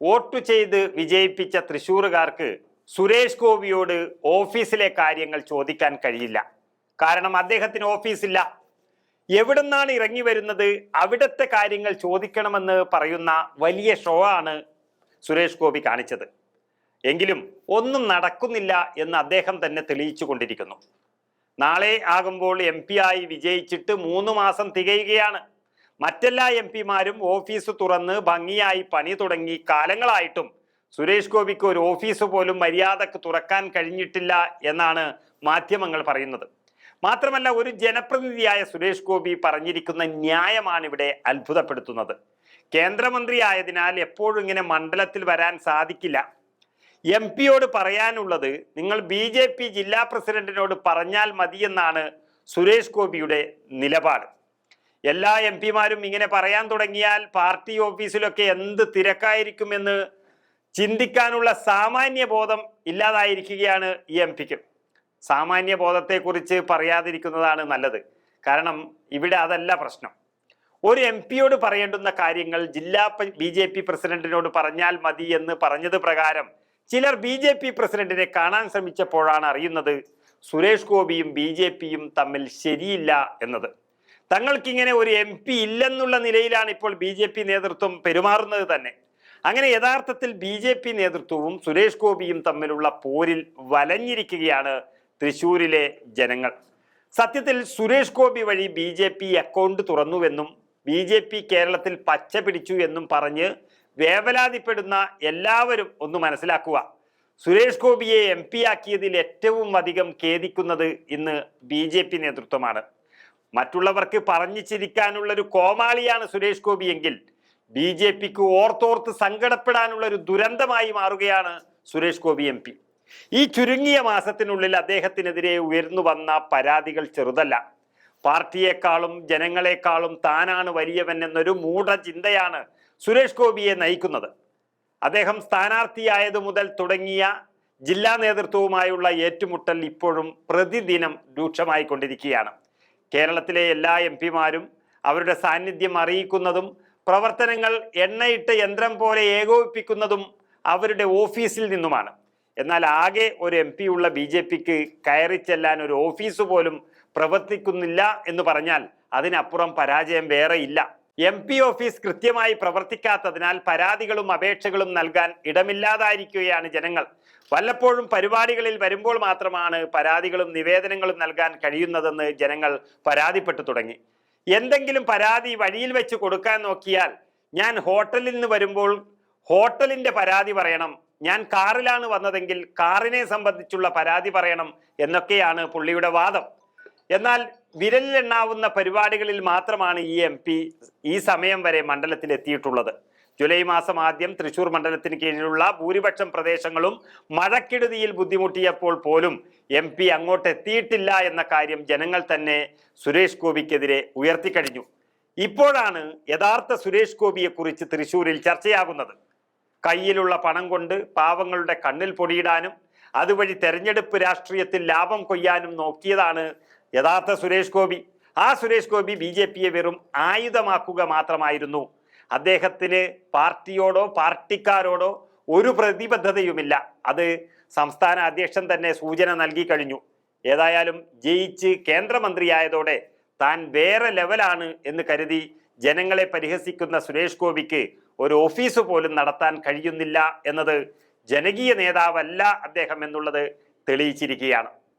Vote ചെയ്ത് വിജയിപ്പിച്ച തൃശ്ശൂറുകാർക്ക് സുരേഷ് ഗോപിയോട് ഓഫീസിലെ കാര്യങ്ങൾ ചോദിക്കാൻ കഴിയില്ല. കാരണം അദ്ദേഹത്തിന് ഓഫീസില്ല. എവിടുന്നാണ് ഇറങ്ങി വരുന്നത്? അവിടുത്തെ കാര്യങ്ങൾ ചോദിക്കണമെന്ന് പറയുന്ന വലിയ ഷോ ആണ് സുരേഷ് ഗോപി കാണിച്ചത്. എങ്കിലും ഒന്നും നടക്കുന്നില്ല എന്ന് അദ്ദേഹം തന്നെ തെളിയിച്ചു കൊണ്ടിരിക്കുന്നു. നാളെ ആകുമ്പോൾ എം ആയി വിജയിച്ചിട്ട് മൂന്ന് മാസം തികയുകയാണ്. മറ്റെല്ലാ എം പിമാരും ഓഫീസ് തുറന്ന് ഭംഗിയായി പണി തുടങ്ങി കാലങ്ങളായിട്ടും സുരേഷ് ഗോപിക്ക് ഒരു ഓഫീസ് പോലും മര്യാദയ്ക്ക് തുറക്കാൻ കഴിഞ്ഞിട്ടില്ല എന്നാണ് മാധ്യമങ്ങൾ പറയുന്നത്. മാത്രമല്ല ഒരു ജനപ്രതിനിധിയായ സുരേഷ് ഗോപി പറഞ്ഞിരിക്കുന്ന ന്യായമാണ് ഇവിടെ അത്ഭുതപ്പെടുത്തുന്നത്. കേന്ദ്രമന്ത്രി ആയതിനാൽ എപ്പോഴും ഇങ്ങനെ മണ്ഡലത്തിൽ വരാൻ സാധിക്കില്ല. എം പിയോട് പറയാനുള്ളത് നിങ്ങൾ ബി ജെ പി ജില്ലാ പ്രസിഡന്റിനോട് പറഞ്ഞാൽ മതിയെന്നാണ് സുരേഷ് ഗോപിയുടെ നിലപാട്. എല്ലാ എം പിമാരും ഇങ്ങനെ പറയാൻ തുടങ്ങിയാൽ പാർട്ടി ഓഫീസിലൊക്കെ എന്ത് തിരക്കായിരിക്കുമെന്ന് ചിന്തിക്കാനുള്ള സാമാന്യ ബോധം ഇല്ലാതായിരിക്കുകയാണ് ഈ എം പിക്ക്. സാമാന്യ ബോധത്തെക്കുറിച്ച് പറയാതിരിക്കുന്നതാണ് നല്ലത്. കാരണം ഇവിടെ അതല്ല പ്രശ്നം. ഒരു എം പിയോട് പറയേണ്ടുന്ന കാര്യങ്ങൾ ജില്ലാ ബി ജെ പി പ്രസിഡന്റിനോട് പറഞ്ഞാൽ മതി എന്ന് പറഞ്ഞത് പ്രകാരം ചിലർ ബി ജെ പി പ്രസിഡന്റിനെ കാണാൻ ശ്രമിച്ചപ്പോഴാണ് അറിയുന്നത് സുരേഷ് ഗോപിയും ബി ജെ പിയും തമ്മിൽ ശരിയില്ല എന്നത്. തങ്ങൾക്കിങ്ങനെ ഒരു എം പി ഇല്ലെന്നുള്ള നിലയിലാണ് ഇപ്പോൾ ബി ജെ പി നേതൃത്വം പെരുമാറുന്നത് തന്നെ. അങ്ങനെ യഥാർത്ഥത്തിൽ ബി ജെ പി നേതൃത്വവും സുരേഷ് ഗോപിയും തമ്മിലുള്ള പോരിൽ വലഞ്ഞിരിക്കുകയാണ് തൃശൂരിലെ ജനങ്ങൾ. സത്യത്തിൽ സുരേഷ് ഗോപി വഴി ബി ജെ പി അക്കൗണ്ട് തുറന്നുവെന്നും ബി ജെ പി കേരളത്തിൽ പച്ച പിടിച്ചു എന്നും പറഞ്ഞ് വേവലാതിപ്പെടുന്ന എല്ലാവരും ഒന്ന് മനസ്സിലാക്കുക. സുരേഷ് ഗോപിയെ എം പി ആക്കിയതിൽ ഏറ്റവും അധികം ഖേദിക്കുന്നത് ഇന്ന് ബി നേതൃത്വമാണ്. മറ്റുള്ളവർക്ക് പറഞ്ഞു ചിരിക്കാനുള്ള ഒരു കോമാളിയാണ് സുരേഷ് ഗോപി എങ്കിൽ ബി ജെ പിക്ക് ഓർത്തോർത്ത് സങ്കടപ്പെടാനുള്ള ഒരു ദുരന്തമായി മാറുകയാണ് സുരേഷ് ഗോപി എം പി. ഈ ചുരുങ്ങിയ മാസത്തിനുള്ളിൽ അദ്ദേഹത്തിനെതിരെ ഉയർന്നു വന്ന പരാതികൾ ചെറുതല്ല. പാർട്ടിയെക്കാളും ജനങ്ങളെക്കാളും താനാണ് വലിയവൻ എന്നൊരു മൂഢചിന്തയാണ് സുരേഷ് ഗോപിയെ നയിക്കുന്നത്. അദ്ദേഹം സ്ഥാനാർത്ഥിയായതു മുതൽ തുടങ്ങിയ ജില്ലാ നേതൃത്വവുമായുള്ള ഏറ്റുമുട്ടൽ ഇപ്പോഴും പ്രതിദിനം രൂക്ഷമായിക്കൊണ്ടിരിക്കുകയാണ്. കേരളത്തിലെ എല്ലാ എം പിമാരും അവരുടെ സാന്നിധ്യം അറിയിക്കുന്നതും പ്രവർത്തനങ്ങൾ എണ്ണയിട്ട് യന്ത്രം പോലെ ഏകോപിപ്പിക്കുന്നതും അവരുടെ ഓഫീസിൽ നിന്നുമാണ്. എന്നാൽ ആകെ ഒരു എം ഉള്ള ബി ജെ പിക്ക് കയറി ചെല്ലാൻ ഒരു ഓഫീസ് പോലും പ്രവർത്തിക്കുന്നില്ല എന്ന് പറഞ്ഞാൽ അതിനപ്പുറം പരാജയം വേറെ ഇല്ല. എം പി ഓഫീസ് കൃത്യമായി പ്രവർത്തിക്കാത്തതിനാൽ പരാതികളും അപേക്ഷകളും നൽകാൻ ഇടമില്ലാതായിരിക്കുകയാണ് ജനങ്ങൾ. വല്ലപ്പോഴും പരിപാടികളിൽ വരുമ്പോൾ മാത്രമാണ് പരാതികളും നിവേദനങ്ങളും നൽകാൻ കഴിയുന്നതെന്ന് ജനങ്ങൾ പരാതിപ്പെട്ടു തുടങ്ങി. എന്തെങ്കിലും പരാതി വഴിയിൽ വെച്ച് കൊടുക്കാൻ നോക്കിയാൽ ഞാൻ ഹോട്ടലിൽ നിന്ന് വരുമ്പോൾ ഹോട്ടലിന്റെ പരാതി പറയണം. ഞാൻ കാറിലാണ് വന്നതെങ്കിൽ കാറിനെ സംബന്ധിച്ചുള്ള പരാതി പറയണം എന്നൊക്കെയാണ് പുള്ളിയുടെ വാദം. എന്നാൽ വിരലിലെണ്ണാവുന്ന പരിപാടികളിൽ മാത്രമാണ് ഈ എം പി ഈ സമയം വരെ മണ്ഡലത്തിൽ എത്തിയിട്ടുള്ളത് ജൂലൈ മാസം ആദ്യം തൃശൂർ മണ്ഡലത്തിന് കീഴിലുള്ള ഭൂരിപക്ഷം പ്രദേശങ്ങളും മഴക്കെടുതിയിൽ ബുദ്ധിമുട്ടിയപ്പോൾ പോലും എം പി അങ്ങോട്ട് എത്തിയിട്ടില്ല എന്ന കാര്യം ജനങ്ങൾ തന്നെ സുരേഷ് ഗോപിക്കെതിരെ ഉയർത്തിക്കഴിഞ്ഞു. ഇപ്പോഴാണ് യഥാർത്ഥ സുരേഷ് ഗോപിയെക്കുറിച്ച് തൃശൂരിൽ ചർച്ചയാകുന്നത്. കയ്യിലുള്ള പണം കൊണ്ട് പാവങ്ങളുടെ കണ്ണിൽ പൊടിയിടാനും അതുവഴി തെരഞ്ഞെടുപ്പ് രാഷ്ട്രീയത്തിൽ ലാഭം കൊയ്യാനും നോക്കിയതാണ് യഥാർത്ഥ സുരേഷ് ഗോപി. ആ സുരേഷ് ഗോപി ബി ജെ പിയെ വെറും ആയുധമാക്കുക മാത്രമായിരുന്നു. അദ്ദേഹത്തിന് പാർട്ടിയോടോ പാർട്ടിക്കാരോടോ ഒരു പ്രതിബദ്ധതയുമില്ല. അത് സംസ്ഥാന അധ്യക്ഷൻ തന്നെ സൂചന നൽകി കഴിഞ്ഞു. ഏതായാലും ജയിച്ച് കേന്ദ്രമന്ത്രിയായതോടെ താൻ വേറെ ലെവലാണ് എന്ന് കരുതി ജനങ്ങളെ പരിഹസിക്കുന്ന സുരേഷ് ഗോപിക്ക് ഒരു ഓഫീസ് പോലും നടത്താൻ കഴിയുന്നില്ല എന്നത് ജനകീയ നേതാവല്ല അദ്ദേഹം എന്നുള്ളത് തെളിയിച്ചിരിക്കുകയാണ്.